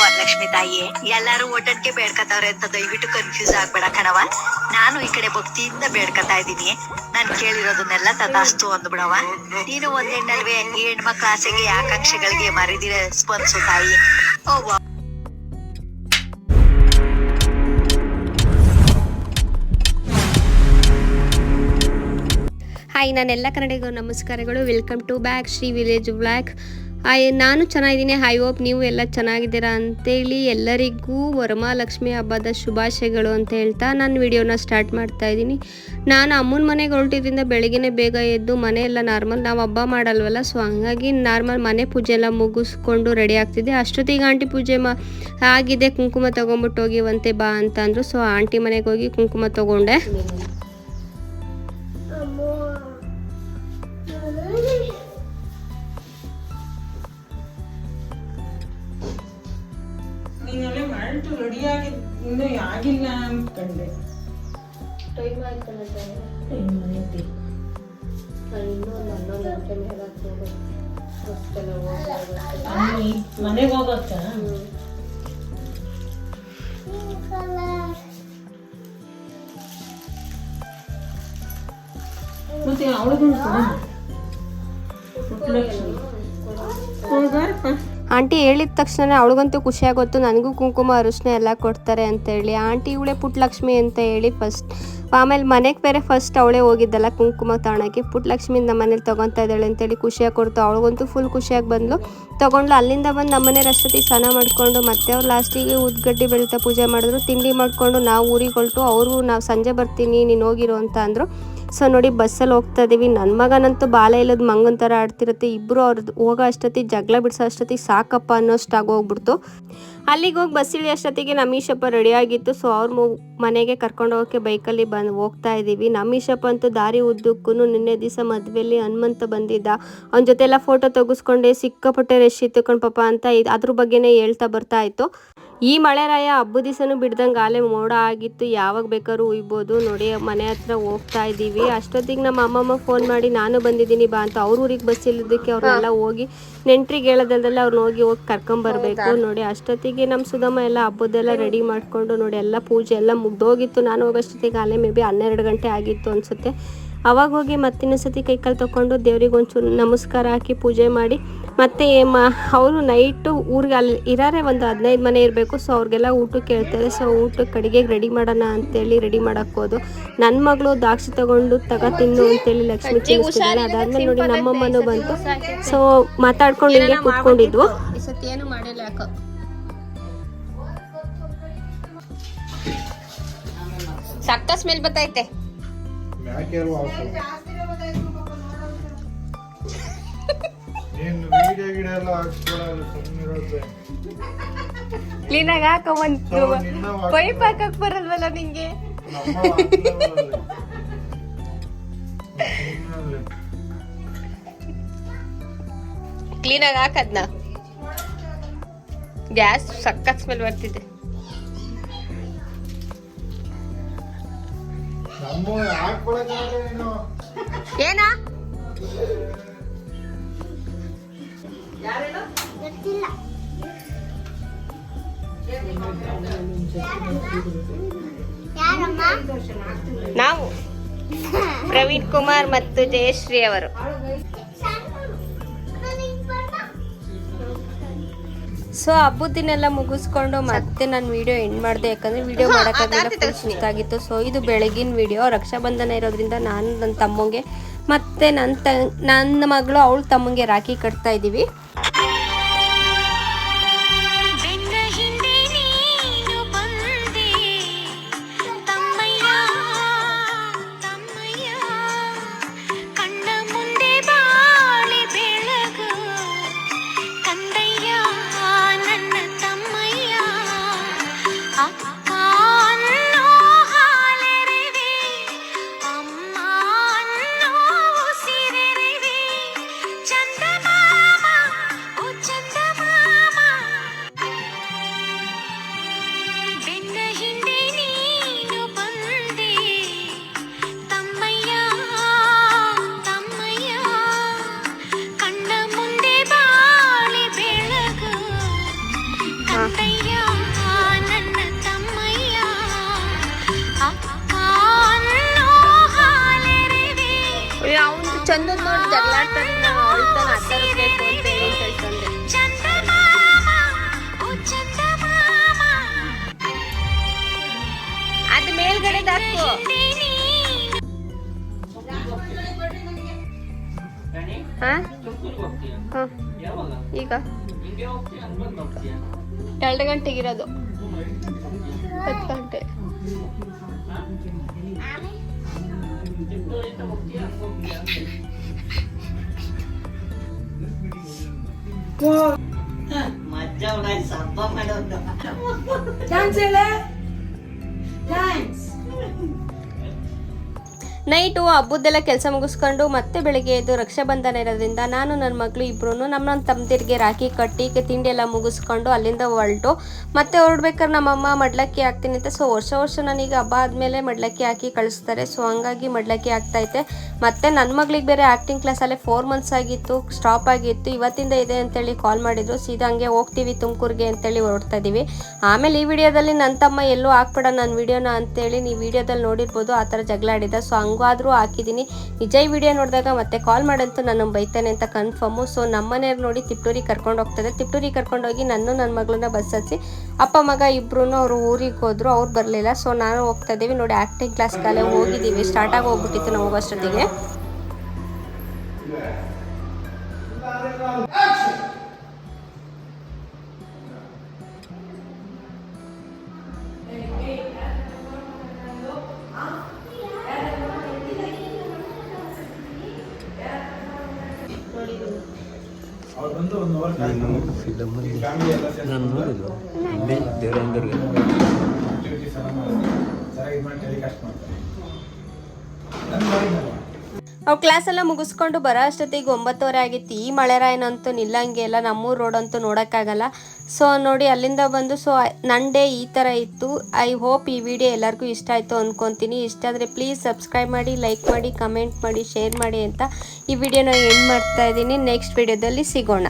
ವರಲಕ್ಷ್ಮಿ ತಾಯಿ, ಎಲ್ಲಾರು ಓಟಕ್ಕೆ ಬೇಡ್ಕತಾವ್ರೆ ಅಂತ ದಯವಿಟ್ಟು ಕನ್ಫ್ಯೂಸ್ ಆಗ್ಬೇಡ ಕಣವ ನಾನು ಈ ಕಡೆ ಭಕ್ತಿಯಿಂದ ಬೇಡ್ಕತಾ ಇದ್ದೀನಿ. ನಾನು ಕೇಳಿರೋದನ್ನೆಲ್ಲ ತದಾಸ್ತು ಅಂದ್ಬಿಡವ ನೀನು ಒಂದ್ ಹೆಣ್ಣಲ್ವೇ, ಈ ಹೆಣ್ಮಕ್ಳ ಆಸೆಗೆ, ಆಕಾಂಕ್ಷೆಗಳಿಗೆ ಮರಿದಿರ ಸ್ಪಂದಿಸು ತಾಯಿ. ಓ. ಹಾಯ್ ನಾನೆಲ್ಲ ಕನ್ನಡಿಗೂ ನಮಸ್ಕಾರಗಳು. Welcome to back Shri village black hi, ನಾನು ಚೆನ್ನಾಗಿದ್ದೀನಿ. ಐ ಹೋಪ್ ನೀವು ಎಲ್ಲ ಚೆನ್ನಾಗಿದ್ದೀರಾ ಅಂತೇಳಿ ಎಲ್ಲರಿಗೂ ವರಮಹಾಲಕ್ಷ್ಮಿ ಹಬ್ಬದ ಶುಭಾಶಯಗಳು ಅಂತ ಹೇಳ್ತಾ ನಾನು ವಿಡಿಯೋನ ಸ್ಟಾರ್ಟ್ ಮಾಡ್ತಾ ಇದ್ದೀನಿ. ನಾನು ಅಮ್ಮನ ಮನೆಗೆ ಹೊರಟಿದ್ರಿಂದ ಬೆಳಗ್ಗೆ ಬೇಗ ಎದ್ದು ಮನೆ ಎಲ್ಲ ನಾರ್ಮಲ್ ನಾವು ಹಬ್ಬ ಮಾಡಲ್ವಲ್ಲ ಸೊ ಹಂಗಾಗಿ ನಾರ್ಮಲ್ ಮನೆ ಪೂಜೆ ಎಲ್ಲ ಮುಗಿಸ್ಕೊಂಡು ರೆಡಿ ಆಗ್ತಿದ್ದೆ. ಅಷ್ಟೊತ್ತಿಗೆ ಆಂಟಿ ಪೂಜೆ ಮಾ ಆಗಿದೆ, ಕುಂಕುಮ ತೊಗೊಂಬಿಟ್ಟು ಹೋಗಿವಂತೆ ಬಾ ಅಂತಂದರು ಸೊ ಆಂಟಿ ಮನೆಗೆ ಹೋಗಿ ಕುಂಕುಮ ತೊಗೊಂಡೆ. ನೀನೆಲ್ಲ ಮಾಡಿಟ್ಟು ರೆಡಿಯಾಗಿ ಇನ್ನೂ ಆಗಿಲ್ಲ ಅಂದ್ಕೊಂಡೆ ಟೈಮ್ ಆಯ್ತಲ್ಲ ಟೈಮ್ ಆಗೈತಿ ಮನೆಗೆ ಹೋಗತ್ತ ಮತ್ತೆ ಅವಳಿಗೆ ಆಂಟಿ ಹೇಳಿದ ತಕ್ಷಣ ಅವಳಿಗಂತೂ ಖುಷಿ ನನಗೂ ಕುಂಕುಮ, ಅರಿಶಿನ ಎಲ್ಲ ಕೊಡ್ತಾರೆ ಅಂತ ಹೇಳಿ. ಆಂಟಿ ಇವಳೆ ಪುಟ್ಟಲಕ್ಷ್ಮಿ ಅಂತ ಹೇಳಿ ಫಸ್ಟ್ ಆಮೇಲೆ ಮನೆಗೆ ಬೇರೆ ಫಸ್ಟ್ ಅವಳೇ ಹೋಗಿದ್ದಲ್ಲ ಕುಂಕುಮ ತಾಣಕ್ಕೆ. ಪುಟ್ಟಲಕ್ಷ್ಮಿ ನಮ್ಮ ಮನೇಲಿ ತೊಗೊತಾ ಇದ್ದಾಳೆ ಅಂತೇಳಿ ಖುಷಿಯಾಗಿ ಕೊಡ್ತು. ಅವಳಿಗಂತೂ ಫುಲ್ ಖುಷಿಯಾಗಿ ಬಂದ್ಲು. ತೊಗೊಂಡ್ಲು ಅಲ್ಲಿಂದ ಬಂದು ನಮ್ಮನೆ ರಷ್ಟತಿ ಸ್ನಾನ ಮಾಡಿಕೊಂಡು ಮತ್ತೆ ಅವ್ರು ಲಾಸ್ಟಿಗೆ ಉದ್ಗಡ್ಡಿ ಬೆಳೀತಾ ಪೂಜೆ ಮಾಡಿದ್ರು. ತಿಂಡಿ ಮಾಡಿಕೊಂಡು ನಾವು ಊರಿಗೆ ಹೊರಟು. ಅವರು ನಾವು ಸಂಜೆ ಬರ್ತೀನಿ, ನೀನು ಹೋಗಿರು ಅಂತ ಅಂದರು. ಸೊ ನೋಡಿ, ಬಸ್ಸಲ್ಲಿ ಹೋಗ್ತಾ ಇದೀವಿ. ನನ್ನ ಮಗನಂತೂ ಬಾಲ ಇಲ್ಲದ ಮಂಗನ ಥರ ಆಡ್ತಿರುತ್ತೆ. ಇಬ್ಬರು ಅವ್ರದ್ದು ಹೋಗೋ ಅಷ್ಟೊತ್ತಿಗೆ ಜಗಳ ಬಿಡಿಸೋ ಅಷ್ಟೊತ್ತಿಗೆ ಸಾಕಪ್ಪ ಅನ್ನೋಷ್ಟಾಗಿ ಹೋಗ್ಬಿಡ್ತು. ಅಲ್ಲಿಗೆ ಹೋಗಿ ಬಸ್ ಇಳಿ ಅಷ್ಟೊತ್ತಿಗೆ ನಮೀಶಪ್ಪ ಈಶಪ್ಪ ರೆಡಿ ಆಗಿತ್ತು. ಸೊ ಅವ್ರ ಮನೆಗೆ ಕರ್ಕೊಂಡು ಹೋಗೋಕ್ಕೆ ಬೈಕಲ್ಲಿ ಬಂದು ಹೋಗ್ತಾ ಇದ್ದೀವಿ ನಮೀಶಪ್ಪ ಅಂತೂ ದಾರಿ ಉದ್ದಕ್ಕೂ ನಿನ್ನೆ ದಿವಸ ಮದುವೆಯಲ್ಲಿ ಹನುಮಂತ ಬಂದಿದ್ದ. ಅವನ ಜೊತೆ ಎಲ್ಲ ಫೋಟೋ ತೆಗೆಸ್ಕೊಂಡೆ, ಸಿಕ್ಕಾಪಟ್ಟೆ ರಶ್ ಇತ್ತು ಪಾಪ ಅಂತ ಅದ್ರ ಬಗ್ಗೆನೇ ಹೇಳ್ತಾ ಬರ್ತಾ ಇತ್ತು. ಈ ಮಳೆ ರಾಯ ಹಬ್ಬದ ದಿವಸನೂ ಬಿಡ್ದಂಗೆ ಆಲೆ ಮೋಡ ಆಗಿತ್ತು ಯಾವಾಗ ಬೇಕಾದ್ರೂ ಉಯ್ಬೋದು. ನೋಡಿ ಮನೆ ಹತ್ರ ಹೋಗ್ತಾ ಇದ್ದೀವಿ. ಅಷ್ಟೊತ್ತಿಗೆ ನಮ್ಮ ಅಮ್ಮಮ್ಮ ಫೋನ್ ಮಾಡಿ ನಾನು ಬಂದಿದ್ದೀನಿ ಬಾ ಅಂತ. ಅವ್ರ ಊರಿಗೆ ಬಸ್ ಇಲ್ಲದಕ್ಕೆ ಅವ್ರನ್ನೆಲ್ಲ ಹೋಗಿ ನೆಂಟ್ರಿಗೆ ಹೇಳೋದಲ್ದಲ್ಲ ಅವ್ರನ್ನ ಹೋಗಿ ಹೋಗಿ ಕರ್ಕೊಂಬರ್ಬೇಕು ನೋಡಿ ಅಷ್ಟೊತ್ತಿಗೆ ನಮ್ಮ ಸುಧಮ್ಮ ಎಲ್ಲ ಹಬ್ಬದೆಲ್ಲ ರೆಡಿ ಮಾಡಿಕೊಂಡು ನೋಡಿ ಎಲ್ಲ ಪೂಜೆ ಎಲ್ಲ ಮುಗ್ದೋಗಿತ್ತು. ನಾನು ಹೋಗೋಷ್ಟೊತ್ತಿಗೆ ಆಲೆ ಮೇ ಬಿ ಹನ್ನೆರಡು ಗಂಟೆ ಆಗಿತ್ತು ಅನ್ಸುತ್ತೆ. ಅವಾಗ ಹೋಗಿ ಮತ್ತಿನ್ನೊಂದ್ಸತಿ ಕೈಕಾಲು ತಗೊಂಡು ದೇವ್ರಿಗೆ ಒಂಚೂರು ನಮಸ್ಕಾರ ಹಾಕಿ ಪೂಜೆ ಮಾಡಿ ಮತ್ತೆ ಮ ಅವರು ನೈಟು ಊರಿಗೆ ಅಲ್ಲಿ ಇರಾರೆ ಒಂದು ಹದಿನೈದು ಮನೆ ಇರಬೇಕು ಸೊ ಅವ್ರಿಗೆಲ್ಲ ಊಟಕ್ಕೆ ಹೇಳ್ತಾರೆ ಸೊ ಊಟಕ್ಕೆ ಅಡುಗೆಗೆ ರೆಡಿ ಮಾಡೋಣ ಅಂತೇಳಿ ರೆಡಿ ಮಾಡಕ್ಕೆ ಹೋದು ನನ್ನ ಮಗಳು ದ್ರಾಕ್ಷಿ ತಗೊಂಡು ತಗ ತಿನ್ನು ಅಂತೇಳಿ ಲಕ್ಷ್ಮಿ ತಿನ್ನಿಸ್ತಿದ್ದಾರೆ ಅದಾದ್ಮೇಲೆ ನೋಡಿ ನಮ್ಮಮ್ಮನೂ ಬಂತು. ಸೊ ಮಾತಾಡ್ಕೊಂಡು ಹಿಂಗೆ ಕೂತ್ಕೊಂಡಿದ್ವು. ಮಾಡಿಲ್ಲ ಯಾಕೋ. ಸಕ್ಕ ಸ್ಮೆಲ್ ಬರ್ತೈತೆ ನೀನು ವಿಡಿಯೋ ಗಿಡ ಎಲ್ಲ ಹಾಕ್ಸ್ಕೊಳಲ್ಲ ಸುಮ್ಮನಿರೋದು ಕ್ಲೀನಾಗಿ ಹಾಕ ಒಂದು ಪೈಪ್ ಹಾಕಕ್ ಬರಲ್ವಲ್ಲ ನಿಂಗೆ. ಕ್ಲೀನಾಗಿ ಹಾಕದ್ನ? ಗ್ಯಾಸ್ ಸಕ್ಕತ್ ಸ್ಮೆಲ್ ಬರ್ತಿದೆ. ನಮ್ಮ ನಾವು. ಪ್ರವೀಣ್ ಕುಮಾರ್ ಮತ್ತು ಜಯಶ್ರೀ ಅವರು. ಸೊ ಹಬ್ಬದಿನೆಲ್ಲ ಮುಗಿಸ್ಕೊಂಡು ಮತ್ತೆ ನಾನು ವಿಡಿಯೋ ಎಂಡ್ ಮಾಡಿದೆ. ಯಾಕಂದ್ರೆ ವಿಡಿಯೋ ಮಾಡೋಕ್ಕಾಗಲಿಲ್ಲ ಫುಲ್ ಸುಸ್ತಾಗಿತ್ತು ಸೊ ಇದು ಬೆಳಗಿನ ವಿಡಿಯೋ ರಕ್ಷಾಬಂಧನ ಇರೋದ್ರಿಂದ ನಾನು ನನ್ನ ತಮ್ಮಂಗೆ ಮತ್ತೆ ನನ್ನ ತ ನನ್ನ ಮಗಳು ಅವಳು ತಮ್ಮಂಗೆ ರಾಖಿ ಕಟ್ತಾ ಇದ್ದೀವಿ ಈಗ? ಎರಡು ಗಂಟೆಗಿರೋದು ಹತ್ತು ಗಂಟೆ. ಮಜ್ಜ ಚಾನ್ಸ್ ಹಬ್ಬ believe. ನೈಟು ಹಬ್ಬದ್ದೆಲ್ಲ ಕೆಲಸ ಮುಗಿಸ್ಕೊಂಡು ಮತ್ತೆ ಬೆಳಗ್ಗೆ ಎದ್ದು ರಕ್ಷಾಬಂಧನ ಇರೋದ್ರಿಂದ ನಾನು ನನ್ನ ಮಗಳು ಇಬ್ಬರೂ ನಮ್ಮ ನನ್ನ ತಮ್ಮದಿರಿಗೆ ರಾಖಿ ಕಟ್ಟಿ ತಿಂಡಿ ಎಲ್ಲ ಮುಗಿಸ್ಕೊಂಡು ಅಲ್ಲಿಂದ ಹೊರಟು. ಮತ್ತೆ ಹೊರಡ್ಬೇಕಾದ್ರೆ ನಮ್ಮಮ್ಮ ಮಡ್ಲಕ್ಕಿ ಹಾಕ್ತೀನಿ ಅಂತ. ಸೊ ವರ್ಷ ವರ್ಷ ನನಗೆ ಹಬ್ಬ ಆದಮೇಲೆ ಮಡ್ಲಕ್ಕಿ ಹಾಕಿ ಕಳಿಸ್ತಾರೆ. ಸೊ ಹಂಗಾಗಿ ಮಡ್ಲಕ್ಕಿ ಆಗ್ತೈತೆ ಮತ್ತೆ ನನ್ನ ಮಗಳಿಗೆ ಬೇರೆ ಆ್ಯಕ್ಟಿಂಗ್ ಕ್ಲಾಸಲ್ಲೇ ಫೋರ್ ಮಂತ್ಸ್ ಆಗಿತ್ತು ಸ್ಟಾಪ್ ಆಗಿತ್ತು. ಇವತ್ತಿಂದ ಇದೆ ಅಂತೇಳಿ ಕಾಲ್ ಮಾಡಿದ್ರು. ಸೀದಾ ಹಂಗೆ ಹೋಗ್ತೀವಿ ತುಮಕೂರಿಗೆ ಅಂತೇಳಿ ಹೊರಡ್ತಾ ಇದ್ದೀವಿ ಆಮೇಲೆ ಈ ವಿಡಿಯೋದಲ್ಲಿ ನನ್ನ ತಮ್ಮ ಎಲ್ಲೂ ಹಾಕ್ಬೇಡ ನನ್ನ ವಿಡಿಯೋನ ಅಂತೇಳಿ ನೀವು ವಿಡಿಯೋದಲ್ಲಿ ನೋಡಿರ್ಬೋದು. ಆ ಥರ ಜಗಳ ಸೊ ಹಂಗಾದ್ರೂ ಹಾಕಿದ್ದೀನಿ. ನಿಜ ಈ ವಿಡಿಯೋ ನೋಡಿದಾಗ ಮತ್ತೆ ಕಾಲ್ ಮಾಡಂತೂ ನಾನು ಬೈತಾನೆ ಅಂತ ಕನ್ಫರ್ಮು ಸೊ ನಮ್ಮನೆಯವ್ರು ನೋಡಿ ತಿಪ್ಟೂರಿಗೆ ಕರ್ಕೊಂಡು ಹೋಗ್ತಾರೆ. ತಿಪ್ಟೂರಿಗೆ ಕರ್ಕೊಂಡೋಗಿ ನಾನು ನನ್ನ ಮಗಳನ್ನ ಬಸ್ ಹಚ್ಚಿ ಅಪ್ಪ, ಮಗ ಇಬ್ರು ಅವರು ಊರಿಗೆ ಹೋದ್ರು, ಅವ್ರು ಬರಲಿಲ್ಲ. ಸೊ ನಾನು ಹೋಗ್ತಾ ಇದ್ದೀವಿ. ನೋಡಿ ಆ್ಯಕ್ಟಿಂಗ್ ಕ್ಲಾಸ್ ಕಾಲೇ ಹೋಗಿದ್ದೀವಿ. ಸ್ಟಾರ್ಟಾಗಿ ಹೋಗ್ಬಿಟ್ಟಿತ್ತು ನಾವು ಹೋಗೋಷ್ಟೊತ್ತಿಗೆ ನಾನು ನೋಡಿದ್ದು ಟೆಲಿಕಾಸ್ಟ್ ದೇವರಂಗರ್ಗೆ ಅವ್ರು ಕ್ಲಾಸೆಲ್ಲ ಮುಗಿಸ್ಕೊಂಡು ಬರೋ ಅಷ್ಟೊತ್ತಿಗೆ ಒಂಬತ್ತುವರೆ ಆಗಿತ್ತು ಈ ಮಳೆರಾಯನಂತೂ ನಿಲ್ಲಂಗೆ ಇಲ್ಲ ನಮ್ಮೂರು ರೋಡ್ ಅಂತೂ ನೋಡೋಕ್ಕಾಗಲ್ಲ. ಸೊ ನೋಡಿ ಅಲ್ಲಿಂದ ಬಂದು ಸೊ ನನ್ನ ಡೇ ಈ ಥರ ಇತ್ತು. ಐ ಹೋಪ್ ಈ ವಿಡಿಯೋ ಎಲ್ಲರಿಗೂ ಇಷ್ಟ ಆಯಿತು ಅಂದ್ಕೊತೀನಿ ಇಷ್ಟ ಆದರೆ ಪ್ಲೀಸ್ ಸಬ್ಸ್ಕ್ರೈಬ್ ಮಾಡಿ ಲೈಕ್ ಮಾಡಿ ಕಮೆಂಟ್ ಮಾಡಿ ಶೇರ್ ಮಾಡಿ ಅಂತ ಈ ವಿಡಿಯೋನ ಎಂಡ್ ಮಾಡ್ತಾ ಇದ್ದೀನಿ. ನೆಕ್ಸ್ಟ್ ವಿಡಿಯೋದಲ್ಲಿ ಸಿಗೋಣ.